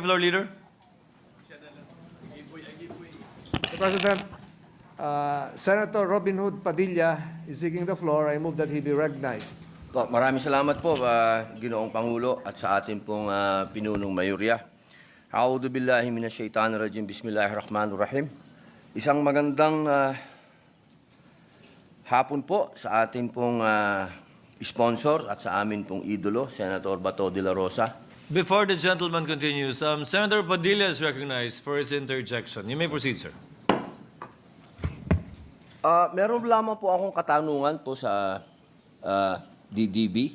Floor Leader. Mr. President, uh, Senator Robin Hood Padilla is seeking the floor. I move that he be recognized. Po, maraming salamat po, ah, Ginoong Pangulo, at sa ating pong ah, pinunong mayurya. A'udhu billahi minasyaitanir rajim. Bismillahirrahmanirrahim. Isang magandang ah, hapon po sa ating pong ah, sponsor at sa amin pong idolo, Senator Bato de la Rosa. Before the gentleman continues, um, Senator Padilla is recognized for his interjection. You may proceed, sir. Ah, meron lamang po akong katanungan po sa ah, DDB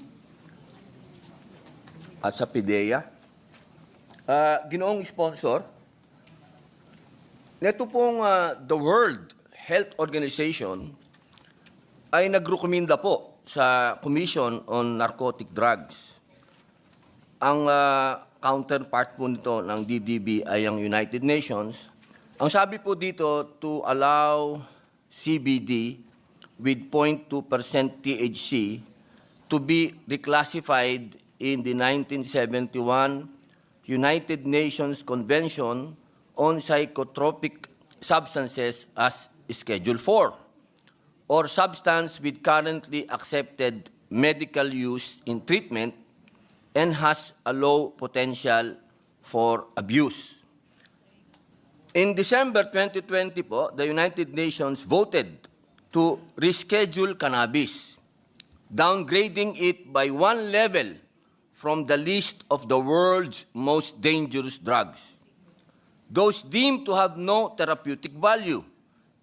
at sa PIDEA. Ah, ginoong sponsor, neto pong ah, the World Health Organization ay nagrekomenda po sa Commission on Narcotic Drugs. Ang ah, counterpart po nito ng DDB ay ang United Nations. Ang sabi po dito to allow CBD with 0.2% THC to be reclassified in the 1971 United Nations Convention on Psychotropic Substances as Schedule 4 or substance with currently accepted medical use in treatment and has a low potential for abuse. In December 2020 po, the United Nations voted to reschedule cannabis, downgrading it by one level from the list of the world's most dangerous drugs. Those deemed to have no therapeutic value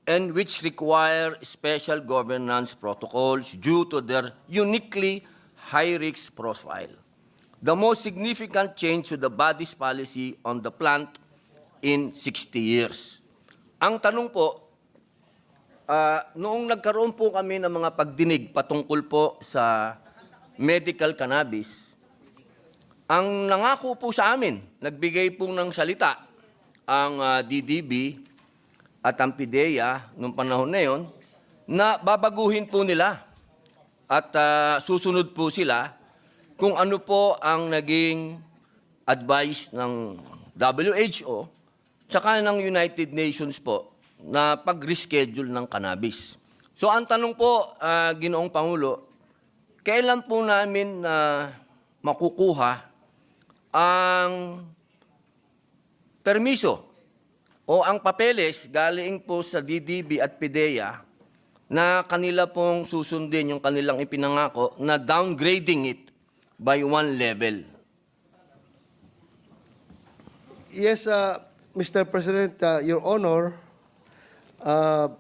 and which require special governance protocols due to their uniquely high-risk profile. The most significant change to the body's policy on the plant in 60 years. Ang tanong po, ah, noong nagkaroon po kami ng mga pagdinig patungkol po sa medical cannabis, ang nangako po sa amin, nagbigay po ng salita ang ah, DDB at ang PIDEA noong panahon na yon, na babaguhin po nila at ah, susunod po sila kung ano po ang naging advice ng WHO tsaka ng United Nations po na pag-reschedule ng cannabis. So ang tanong po, ah, Ginoong Pangulo, kailan po namin na makukuha ang permiso o ang papeles galing po sa DDB at PIDEA na kanila pong susundin yung kanilang ipinangako na downgrading it by one level. Yes, uh, Mr. President, uh, Your Honor, uh,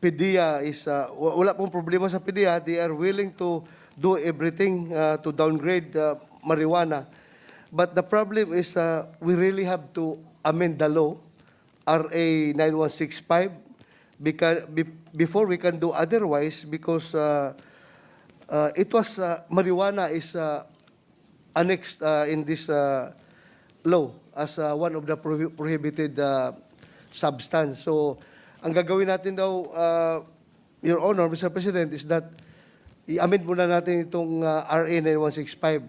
PDEA is, uh, wa- wala pong problema sa PDEA. They are willing to do everything uh, to downgrade uh, marijuana. But the problem is uh, we really have to amend the law, RA 9165, because, be, before we can do otherwise because uh, uh, it was, uh, marijuana is uh, annexed uh, in this uh, law as uh, one of the prohi- prohibited uh, substance. So, ang gagawin natin daw, uh, Your Honor, Mr. President, is that i-amend muna natin itong uh, RA 9165.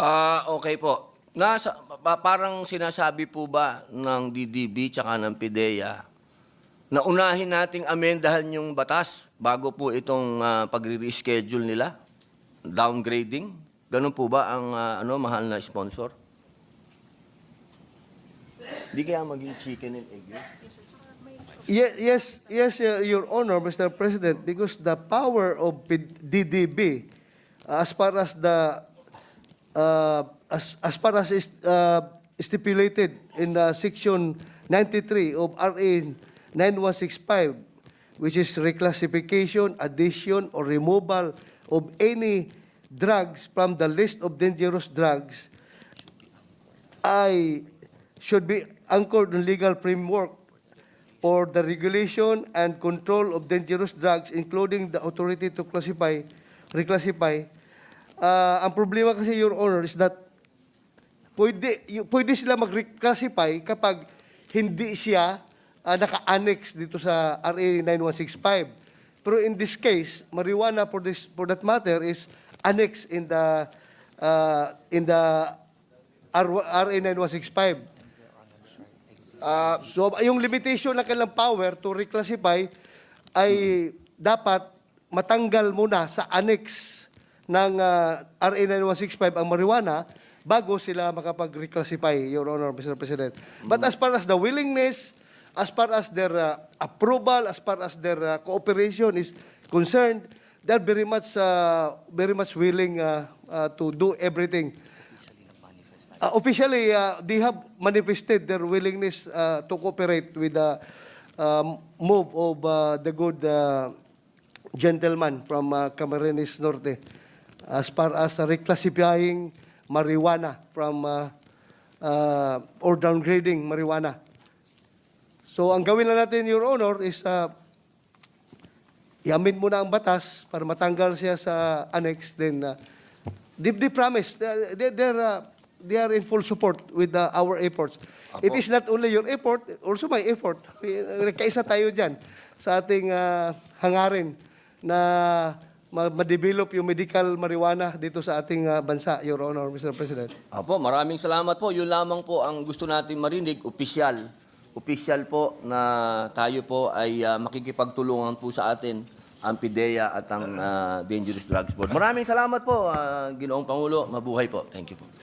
Ah, okay po. Nasa, pa- parang sinasabi po ba ng DDB tsaka ng PIDEA na unahin nating amendahan yung batas bago po itong ah, pagre-reschedule nila? Downgrading? Ganun po ba ang ah, ano, mahal na sponsor? Di kaya maging chicken and egg? Yes, yes, yes, uh, Your Honor, Mr. President, because the power of DDB, uh, as far as the uh, as as far as uh, stipulated in the section 93 of RA 9165, which is reclassification, addition, or removal of any drugs from the list of dangerous drugs, I should be anchored in legal framework for the regulation and control of dangerous drugs, including the authority to classify, reclassify. Uh, ang problema kasi, Your Honor, is that pwede, pwede sila mag-reclassify kapag hindi siya uh, naka-annex dito sa RA 9165. Pero in this case, marijuana for this for that matter is annexed in the uh, in the RA 9165. Ah, So, yung limitation ng kanilang power to reclassify ay dapat matanggal muna sa annex ng uh, RA 9165 ang marijuana bago sila makapag-reclassify, Your Honor, Mr. President. But as far as the willingness, as far as their uh, approval, as far as their uh, cooperation is concerned, they're very much, uh, very much willing uh, uh, to do everything Uh, officially, uh, they have manifested their willingness uh, to cooperate with the um, move of uh, the good uh, gentleman from uh, Camarines Norte as far as uh, reclassifying marijuana from uh, uh, or downgrading marijuana. So ang gawin lang natin, Your Honor, is uh, iamin muna ang batas para matanggal siya sa annex. Then, uh, they, they promise, they, they, they're, uh, they are in full support with uh, our efforts. It is not only your effort, also my effort. Kaisa tayo dyan sa ating uh, hangarin na ma- ma-develop yung medical marijuana dito sa ating uh, bansa, Your Honor, Mr. President. Apo, maraming salamat po. Yun lamang po ang gusto natin marinig, opisyal. Opisyal po na tayo po ay ah, makikipagtulungan po sa atin ang PIDEA at ang ah, Dangerous Drugs Board. Maraming salamat po, ah, Ginoong Pangulo. Mabuhay po. Thank you po.